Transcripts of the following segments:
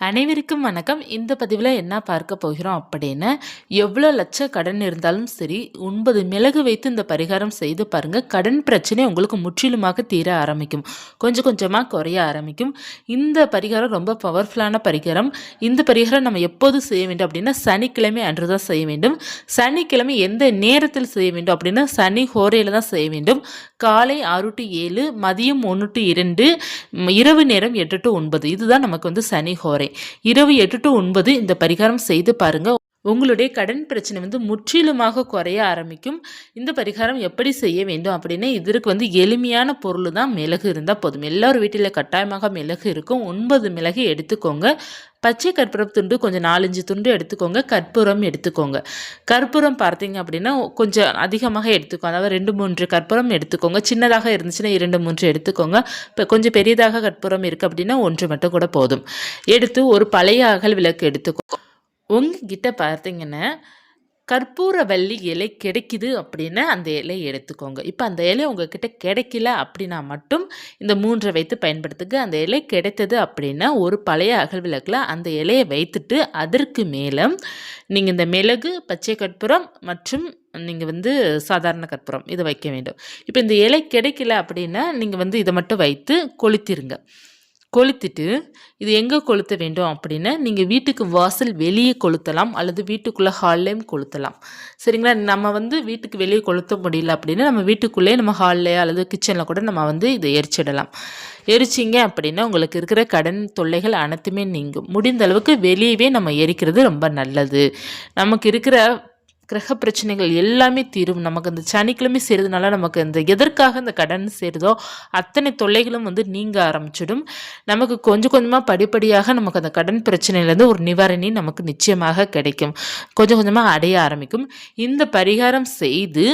அனைவருக்கும் வணக்கம். இந்த பதிவில் என்ன பார்க்க போகிறோம் அப்படின்னா எவ்வளோ லட்ச கடன் இருந்தாலும் சரி ஒன்பது மிளகு வைத்து இந்த பரிகாரம் செய்து பாருங்கள் கடன் பிரச்சனை உங்களுக்கு முற்றிலுமாக தீர ஆரம்பிக்கும். கொஞ்சம் கொஞ்சமாக குறைய ஆரம்பிக்கும். இந்த பரிகாரம் ரொம்ப பவர்ஃபுல்லான பரிகாரம். இந்த பரிகாரம் நம்ம எப்போது செய்ய வேண்டும் அப்படின்னா சனிக்கிழமை அன்று தான் செய்ய வேண்டும். சனிக்கிழமை எந்த நேரத்தில் செய்ய வேண்டும் அப்படின்னா சனி ஹோரையில் தான் செய்ய வேண்டும். காலை ஆறு டு ஏழு மதியம் ஒன்று டு இரண்டு இரவு நேரம் எட்டு டு ஒன்பது. இதுதான் நமக்கு வந்து சனி ஹோரை. இரவு எட்டு டு ஒன்பது இந்த பரிகாரம் செய்து பாருங்க. உங்களுடைய கடன் பிரச்சனை வந்து முற்றிலுமாக குறைய ஆரம்பிக்கும். இந்த பரிகாரம் எப்படி செய்ய வேண்டும் அப்படின்னா இதற்கு வந்து எளிமையான பொருள் தான் மிளகு இருந்தால் போதும். எல்லோரும் வீட்டில் கட்டாயமாக மிளகு இருக்கும். ஒன்பது மிளகு எடுத்துக்கோங்க. பச்சை கற்பூரம் துண்டு கொஞ்சம் நாலஞ்சு துண்டு எடுத்துக்கோங்க. கற்பூரம் எடுத்துக்கோங்க. கற்பூரம் பார்த்தீங்க அப்படின்னா கொஞ்சம் அதிகமாக எடுத்துக்கோங்க. அதாவது ரெண்டு மூன்று கற்பூரம் எடுத்துக்கோங்க. சின்னதாக இருந்துச்சுன்னா இரண்டு மூன்று எடுத்துக்கோங்க. இப்போ கொஞ்சம் பெரியதாக கற்பூரம் இருக்குது அப்படின்னா ஒன்று மட்டும் கூட போதும். எடுத்து ஒரு பழைய அகல் விளக்கு எடுத்துக்கோங்க உங்ககிட்ட பார்த்தீங்கன்னா கற்பூரவல்லி இலை கிடைக்குது அப்படின்னு அந்த இலையை எடுத்துக்கோங்க. இப்போ அந்த இலை உங்ககிட்ட கிடைக்கல அப்படின்னா மட்டும் இந்த மூன்றை வைத்து பயன்படுத்துங்க. அந்த இலை கிடைத்தது அப்படின்னா ஒரு பழைய அகல் விளக்கில் அந்த இலையை வைத்துட்டு அதற்கு மேலே நீங்கள் இந்த மிளகு பச்சை கற்பூரம் மற்றும் நீங்கள் வந்து சாதாரண கற்பூரம் இதை வைக்க வேண்டும். இப்போ இந்த இலை கிடைக்கல அப்படின்னா நீங்கள் வந்து இதை மட்டும் வைத்து கொளுத்திருங்க. கொளுத்திட்டு இது எங்கே கொளுத்த வேண்டும்? அப்படின்னா நீங்கள் வீட்டுக்கு வாசல் வெளியே கொளுத்தலாம் அல்லது வீட்டுக்குள்ளே ஹால்லேயும் கொளுத்தலாம். சரிங்களா? நம்ம வந்து வீட்டுக்கு வெளியே கொளுத்த முடியல அப்படின்னா நம்ம வீட்டுக்குள்ளே நம்ம ஹாலில் அல்லது கிச்சனில் கூட நம்ம வந்து இதை எரிச்சிடலாம். எரிச்சிங்க அப்படின்னா உங்களுக்கு இருக்கிற கடன் தொல்லைகள் அனைத்துமே நீங்கும். முடிந்த அளவுக்கு வெளியவே நம்ம எரிக்கிறது ரொம்ப நல்லது. நமக்கு இருக்கிற கிரக பிரச்சனைகள் எல்லாமே தீரும். நமக்கு அந்த சனிக்கிழமை செய்கிறதுனால நமக்கு அந்த எதற்காக அந்த கடன் சேருதோ அத்தனை தொல்லைகளும் வந்து நீங்க ஆரம்பிச்சிடும். நமக்கு கொஞ்சம் கொஞ்சமாக படிப்படியாக நமக்கு அந்த கடன் பிரச்சனையிலேருந்து ஒரு நிவாரணி நமக்கு நிச்சயமாக கிடைக்கும். கொஞ்சம் கொஞ்சமாக அடைய ஆரம்பிக்கும். இந்த பரிகாரம் செய்து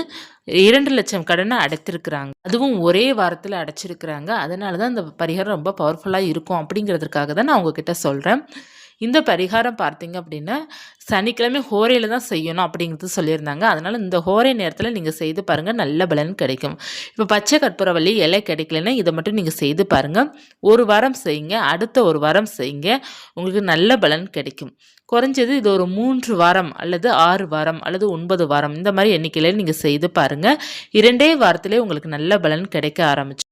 இரண்டு லட்சம் கடனை அடைத்திருக்கிறாங்க. அதுவும் ஒரே வாரத்தில் அடைச்சிருக்கிறாங்க. அதனால தான் அந்த பரிகாரம் ரொம்ப பவர்ஃபுல்லாக இருக்கும் அப்படிங்கிறதுக்காக தான் நான் உங்ககிட்ட சொல்கிறேன் இந்த பரிகாரம் பார்த்தீங்க அப்படின்னா சனிக்கிழமை ஹோரையில் தான் செய்யணும் அப்படிங்கிறது சொல்லியிருந்தாங்க. அதனால் இந்த ஹோரை நேரத்தில் நீங்கள் செய்து பாருங்கள் நல்ல பலன் கிடைக்கும். இப்போ பச்சை கற்பூரவள்ளி இலை கிடைக்கலன்னா இதை மட்டும் நீங்கள் செய்து பாருங்கள் ஒரு வாரம் செய்யுங்க அடுத்த ஒரு வாரம் செய்யுங்க உங்களுக்கு நல்ல பலன் கிடைக்கும். குறைஞ்சது இது ஒரு மூன்று வாரம் அல்லது ஆறு வாரம் அல்லது ஒன்பது வாரம் இந்த மாதிரி எண்ணிக்கையில் நீங்கள் செய்து பாருங்கள் இரண்டே வாரத்திலே உங்களுக்கு நல்ல பலன் கிடைக்க ஆரம்பிச்சு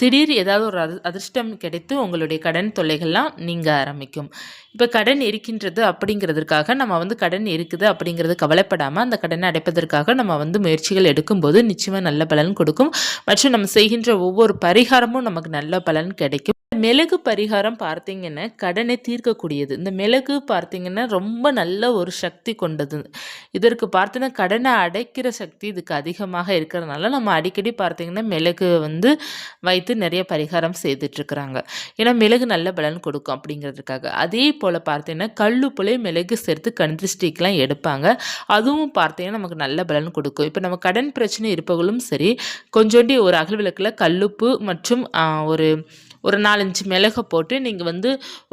திடீர் ஏதாவது ஒரு அது அதிர்ஷ்டம் கிடைத்து உங்களுடைய கடன் தொல்லைகள்லாம் நீங்க ஆரம்பிக்கும். இப்போ கடன் இருக்கின்றது அப்படிங்கிறதுக்காக நம்ம வந்து கடன் இருக்குது அப்படிங்கிறது கவலைப்படாமல் அந்த கடனை அடைப்பதற்காக நம்ம வந்து முயற்சிகள் எடுக்கும்போது நிச்சயமாக நல்ல பலன் கொடுக்கும். மற்றும் நம்ம செய்கின்ற ஒவ்வொரு பரிகாரமும் நமக்கு நல்ல பலன் கிடைக்கும். மிளகு பரிகாரம் பார்த்தீங்கன்னா கடனை தீர்க்கக்கூடியது. இந்த மிளகு பார்த்தீங்கன்னா ரொம்ப நல்ல ஒரு சக்தி கொண்டது. இதற்கு பார்த்தீங்கன்னா கடனை அடைக்கிற சக்தி இதுக்கு அதிகமாக இருக்கிறதுனால நம்ம அடிக்கடி பார்த்தீங்கன்னா மிளகு வந்து வைத்து நிறைய பரிகாரம் செய்துட்ருக்குறாங்க. ஏன்னா மிளகு நல்ல பலன் கொடுக்கும் அப்படிங்கிறதுக்காக. அதே போல் பார்த்தீங்கன்னா கல்லுப்புலே மிளகு சேர்த்து கந்திருஷ்டிக்கெலாம் எடுப்பாங்க. அதுவும் பார்த்தீங்கன்னா நமக்கு நல்ல பலன் கொடுக்கும். இப்போ நம்ம கடன் பிரச்சனை இருப்பவர்களும் சரி கொஞ்சோண்டி ஒரு அகல் விளக்கில் கல்லுப்பு மற்றும் ஒரு ஒரு நாலஞ்சு மிளகை போட்டு நீங்கள் வந்து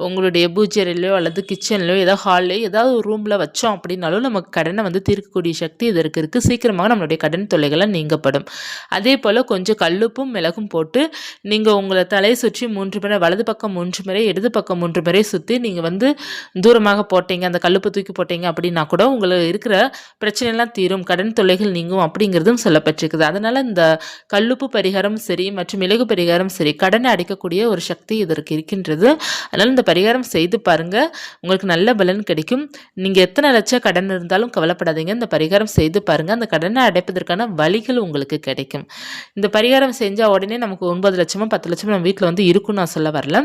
உங்களுடைய பூஜையிலையோ அல்லது கிச்சன்லையோ ஏதோ ஹால்லையோ ஏதாவது ஒரு ரூமில் வச்சோம் அப்படின்னாலும் நமக்கு கடனை வந்து தீர்க்கக்கூடிய சக்தி இதற்கு இருக்குது சீக்கிரமாக நம்மளுடைய கடன் தொல்லைகளை நீங்கப்படும். அதே போல் கொஞ்சம் கல்லுப்பும் மிளகும் போட்டு நீங்கள் உங்களை தலையை சுற்றி மூன்று முறை வலது பக்கம் மூன்று முறை இடது பக்கம் மூன்று முறை சுற்றி நீங்கள் வந்து தூரமாக போட்டீங்க அந்த கல்லுப்பு தூக்கி போட்டீங்க அப்படின்னா கூட உங்களுக்கு இருக்கிற பிரச்சனைலாம் தீரும். கடன் தொல்லைகள் நீங்கும் அப்படிங்கிறதும் சொல்லப்பட்டிருக்குது. அதனால் இந்த கல்லுப்பு பரிகாரம் சரி மற்றும் மிளகு பரிகாரம் சரி கடனை அடைக்கக்கூடிய ஒரு சக்தி இதற்கு இருக்கின்றது. அதனால் இந்த பரிகாரம் செய்து பாருங்கள் உங்களுக்கு நல்ல பலன் கிடைக்கும். நீங்கள் எத்தனை லட்சம் கடன் இருந்தாலும் கவலைப்படாதீங்க. இந்த பரிகாரம் செய்து பாருங்கள் அந்த கடனை அடைப்பதற்கான வழிகள் உங்களுக்கு கிடைக்கும். இந்த பரிகாரம் செஞ்சால் உடனே நமக்கு ஒன்பது லட்சமோ பத்து லட்சமோ நம்ம வீட்டில் வந்து இருக்குன்னு நான் சொல்ல வரல.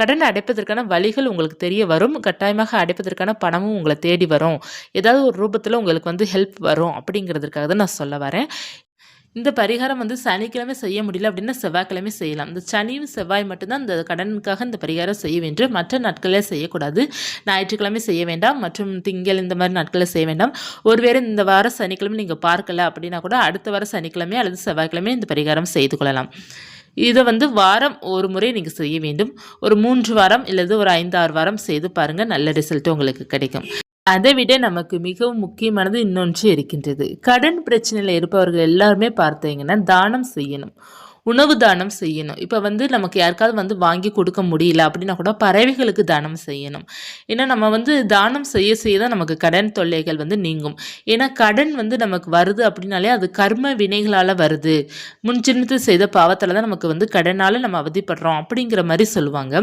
கடனை அடைப்பதற்கான வழிகள் உங்களுக்கு தெரிய வரும். கட்டாயமாக அடைப்பதற்கான பணமும் உங்களை தேடி வரும். ஏதாவது ஒரு ரூபத்தில் உங்களுக்கு வந்து ஹெல்ப் வரும் அப்படிங்கிறதுக்காக தான் நான் சொல்ல வரேன். இந்த பரிகாரம் வந்து சனிக்கிழமை செய்ய முடியல அப்படின்னா செவ்வாய்க்கிழமை செய்யலாம். இந்த சனியும் செவ்வாய் மட்டும்தான் இந்த கடனுக்காக இந்த பரிகாரம் செய்ய வேண்டும். மற்ற நாட்களில் செய்யக்கூடாது. ஞாயிற்றுக்கிழமை செய்ய வேண்டாம். மற்றும் திங்கள் இந்த மாதிரி நாட்களில் செய்ய வேண்டாம். ஒருவேளை இந்த வாரம் சனிக்கிழமை நீங்கள் பார்க்கல அப்படின்னா கூட அடுத்த வாரம் சனிக்கிழமை அல்லது செவ்வாய்க்கிழமை இந்த பரிகாரம் செய்து கொள்ளலாம். இதை வந்து வாரம் ஒரு முறை நீங்கள் செய்ய வேண்டும். ஒரு மூன்று வாரம் இல்லது ஒரு ஐந்து ஆறு வாரம் செய்து பாருங்கள் நல்ல ரிசல்ட் உங்களுக்கு கிடைக்கும். அதை விட நமக்கு மிகவும் முக்கியமானது இன்னொன்று இருக்கின்றது. கடன் பிரச்சனையில் இருப்பவர்கள் எல்லாருமே பார்த்தீங்கன்னா தானம் செய்யணும். உணவு தானம் செய்யணும். இப்போ வந்து நமக்கு யாருக்காவது வந்து வாங்கி கொடுக்க முடியல அப்படின்னா கூட பறவைகளுக்கு தானம் செய்யணும். ஏன்னா நம்ம வந்து தானம் செய்ய செய்ய தான் நமக்கு கடன் தொல்லைகள் வந்து நீங்கும். ஏன்னா கடன் வந்து நமக்கு வருது அப்படின்னாலே அது கர்ம வினைகளால் வருது. முன்ஜென்மத்து செய்த பாவத்தில் தான் நமக்கு வந்து கடனால் நம்ம அவதிப்படுறோம் அப்படிங்கிற மாதிரி சொல்லுவாங்க.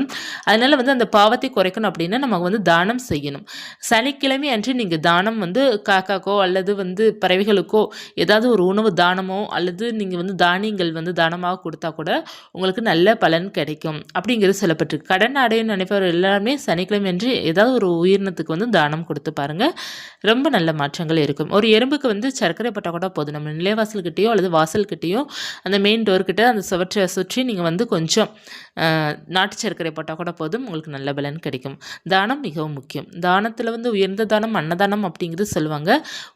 அதனால் வந்து அந்த பாவத்தை குறைக்கணும் அப்படின்னா நமக்கு வந்து தானம் செய்யணும். சனிக்கிழமை அன்று நீங்கள் தானம் வந்து காக்காக்கோ அல்லது வந்து பறவைகளுக்கோ ஏதாவது ஒரு உணவு தானமோ அல்லது நீங்கள் வந்து தானியங்கள் வந்து தானமாக கொடுத்தா கூட உங்களுக்கு நல்ல பலன் கிடைக்கும். அப்படிங்கிறது சொல்லப்பட்டிருக்கு. கடன் அடையும் நினைப்பவர் எல்லாருமே சனிக்கிழமை அன்று ஏதாவது ஒரு உயிரினத்துக்கு வந்து தானம் கொடுத்து பாருங்கள் ரொம்ப நல்ல மாற்றங்கள் இருக்கும். ஒரு எறும்புக்கு வந்து சர்க்கரை போட்டால் கூட போதும். நம்ம நிலைவாசல்கிட்டேயோ அல்லது வாசல்கிட்டேயோ அந்த மெயின் டோர்கிட்ட அந்த சுவற்றை சுற்றி நீங்கள் வந்து கொஞ்சம் நாட்டு சர்க்கரை போட்டால் கூட போதும். உங்களுக்கு நல்ல பலன் கிடைக்கும். தானம் மிகவும் முக்கியம். தானத்தில் வந்து உயர்ந்த தானம் அன்னதானம் அப்படிங்கிறது சொல்லுவாங்க.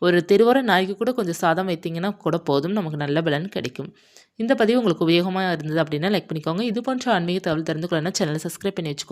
ஒரு தெருவோர நாய்க்கு கூட கொஞ்சம் சாதம் வைத்தீங்கன்னா கூட போதும். நமக்கு நல்ல பலன் கிடைக்கும். இந்த பதிவு உங்களுக்கு உபயோகமாக இருந்தது அப்படின்னா லைக் பண்ணிக்கோங்க. இது போன்ற ஆன்மீக தகவல் தெரிந்து கொள்ளணும் சேனலை சப்ஸ்கிரைப் பண்ணி வச்சுக்கோங்க.